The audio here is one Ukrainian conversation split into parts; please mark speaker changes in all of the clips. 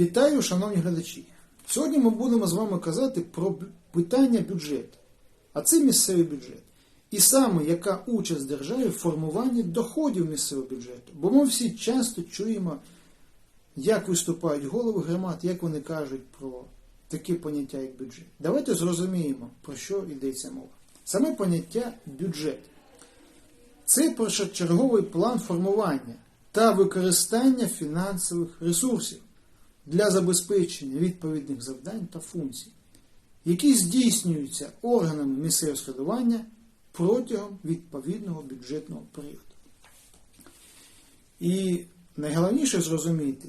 Speaker 1: Вітаю, шановні глядачі! Сьогодні ми будемо з вами казати про питання бюджету, а це місцевий бюджет. І саме яка участь держави в формуванні доходів місцевого бюджету. Бо ми всі часто чуємо, як виступають голови громад, як вони кажуть про таке поняття, як бюджет. Давайте зрозуміємо, про що йдеться мова. Саме поняття бюджет. Це першочерговий план формування та використання фінансових ресурсів для забезпечення відповідних завдань та функцій, які здійснюються органами місцевого складування протягом відповідного бюджетного періоду. І найголовніше зрозуміти,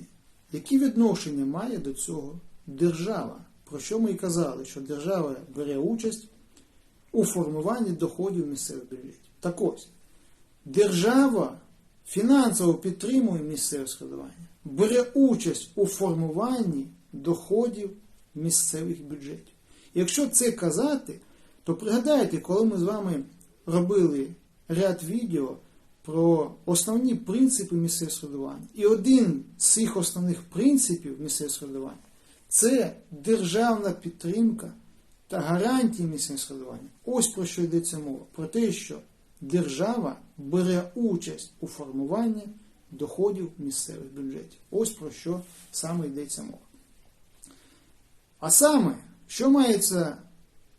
Speaker 1: які відношення має до цього держава, про що ми і казали, що держава бере участь у формуванні доходів місцевих бюджетів. Так ось, держава фінансово підтримує місцеве складування, бере участь у формуванні доходів місцевих бюджетів. Якщо це казати, то пригадайте, коли ми з вами робили ряд відео про основні принципи місцевого складування. І один з цих основних принципів місцевого складування це державна підтримка та гарантії місцевого складування. Ось про що йдеться мова. Про те, що держава бере участь у формуванні доходів місцевих бюджетів. Ось про що саме йдеться мова. А саме, що мається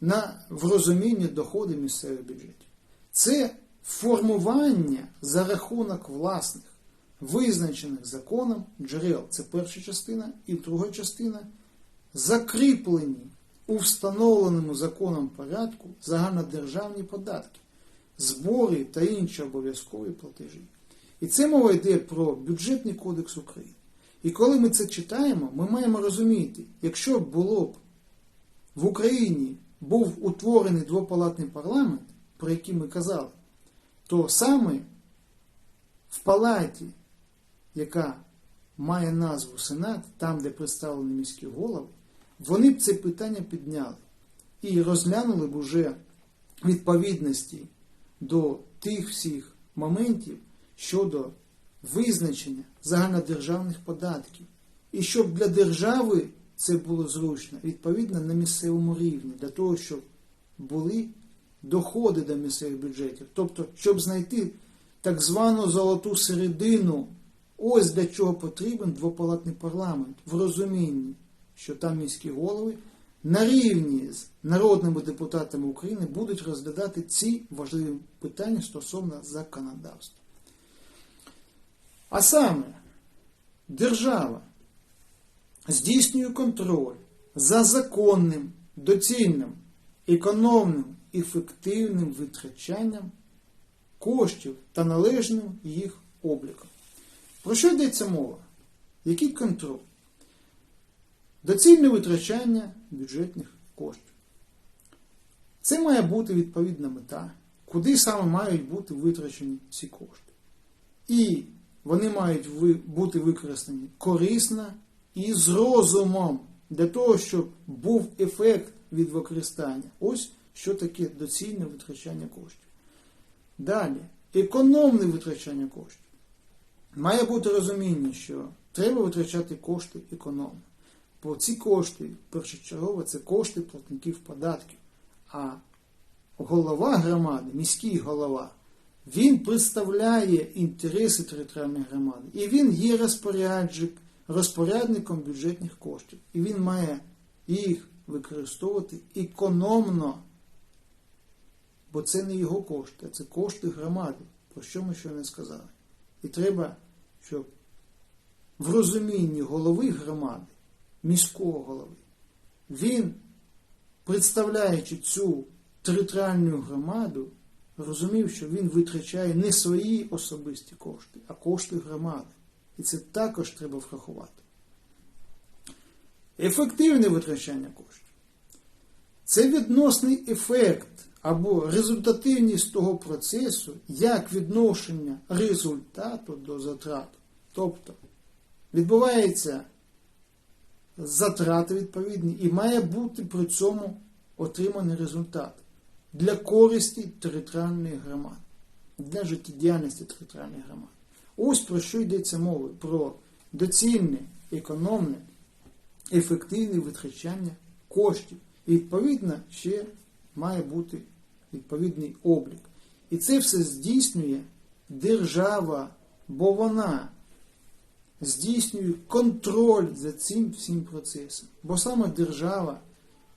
Speaker 1: на, в розумінні доходи місцевих бюджетів? Це формування за рахунок власних, визначених законом джерел. Це перша частина, і друга частина закріплені у встановленому законом порядку загальнодержавні податки, збори та інші обов'язкові платежі. І це мова йде про бюджетний кодекс України. І коли ми це читаємо, ми маємо розуміти, якщо було б в Україні був утворений двопалатний парламент, про який ми казали, то саме в палаті, яка має назву Сенат, там, де представлені міські голови, вони б це питання підняли і розглянули б уже відповідності до тих всіх моментів щодо визначення загальнодержавних податків. І щоб для держави це було зручно, відповідно на місцевому рівні, для того, щоб були доходи до місцевих бюджетів. Тобто, щоб знайти так звану золоту середину, ось для чого потрібен двопалатний парламент в розумінні, що там міські голови на рівні з народними депутатами України будуть розглядати ці важливі питання стосовно законодавства. А саме, держава здійснює контроль за законним, доцільним, економним, ефективним витрачанням коштів та належним їх обліком. Про що йдеться мова? Який контроль? Доцільне витрачання бюджетних коштів. Це має бути відповідна мета, куди саме мають бути витрачені ці кошти. І вони мають бути використані корисно і з розумом для того, щоб був ефект від використання. Ось що таке доцільне витрачання коштів. Далі, економне витрачання коштів. Має бути розуміння, що треба витрачати кошти економно. Бо ці кошти, першочергово, це кошти платників податків. А голова громади, міський голова, він представляє інтереси територіальної громади. І він є розпоряджик, розпорядником бюджетних коштів. І він має їх використовувати економно. Бо це не його кошти, а це кошти громади, про що ми ще не сказали. І треба, щоб в розумінні голови громади, міського голови, він, представляючи цю територіальну громаду, розумів, що він витрачає не свої особисті кошти, а кошти громади. І це також треба врахувати. Ефективне витрачання коштів. Це відносний ефект або результативність того процесу як відношення результату до затрат. Тобто відбувається затрати відповідні і має бути при цьому отриманий результат для користі територіальної громади, для життєдіяльності територіальної громади. Ось про що йдеться мова: про доцільне, економне ефективне витрачання коштів. І відповідно ще має бути відповідний облік. І це все здійснює держава, бо вона здійснює контроль за цим всім процесом. Бо саме держава,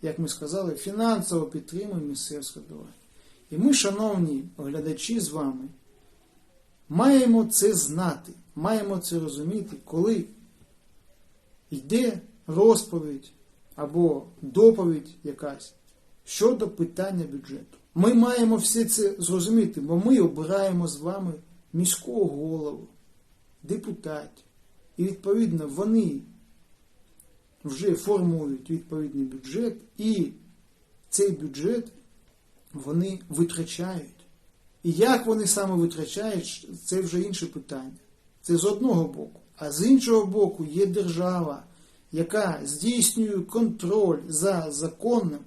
Speaker 1: як ми сказали, фінансово підтримує місцеве самоврядування. І ми, шановні глядачі, з вами маємо це знати, маємо це розуміти, коли йде розповідь або доповідь якась щодо питання бюджету. Ми маємо все це зрозуміти, бо ми обираємо з вами міського голову, депутатів. І відповідно вони вже формують відповідний бюджет, і цей бюджет вони витрачають. І як вони саме витрачають, це вже інше питання. Це з одного боку. А з іншого боку є держава, яка здійснює контроль за законним,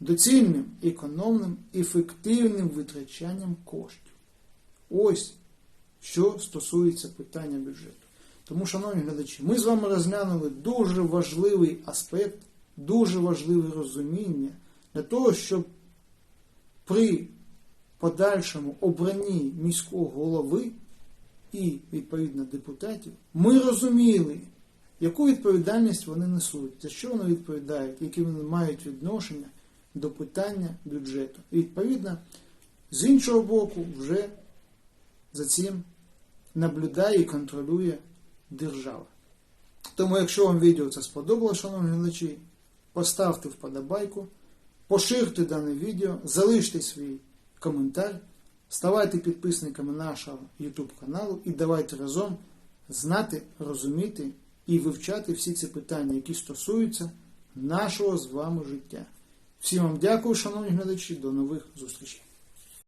Speaker 1: доцільним, економним, ефективним витрачанням коштів. Ось що стосується питання бюджету. Тому, шановні глядачі, ми з вами розглянули дуже важливий аспект, дуже важливе розуміння для того, щоб при подальшому обранні міського голови і, відповідно, депутатів, ми розуміли, яку відповідальність вони несуть, за що вони відповідають, які вони мають відношення до питання бюджету. І, відповідно, з іншого боку, вже за цим наблюдає і контролює держава. Тому, якщо вам відео це сподобалося, шановні глядачі, поставте вподобайку, поширте дане відео, залиште свій коментар, ставайте підписниками нашого YouTube каналу і давайте разом знати, розуміти і вивчати всі ці питання, які стосуються нашого з вами життя. Всім вам дякую, шановні глядачі, до нових зустрічей.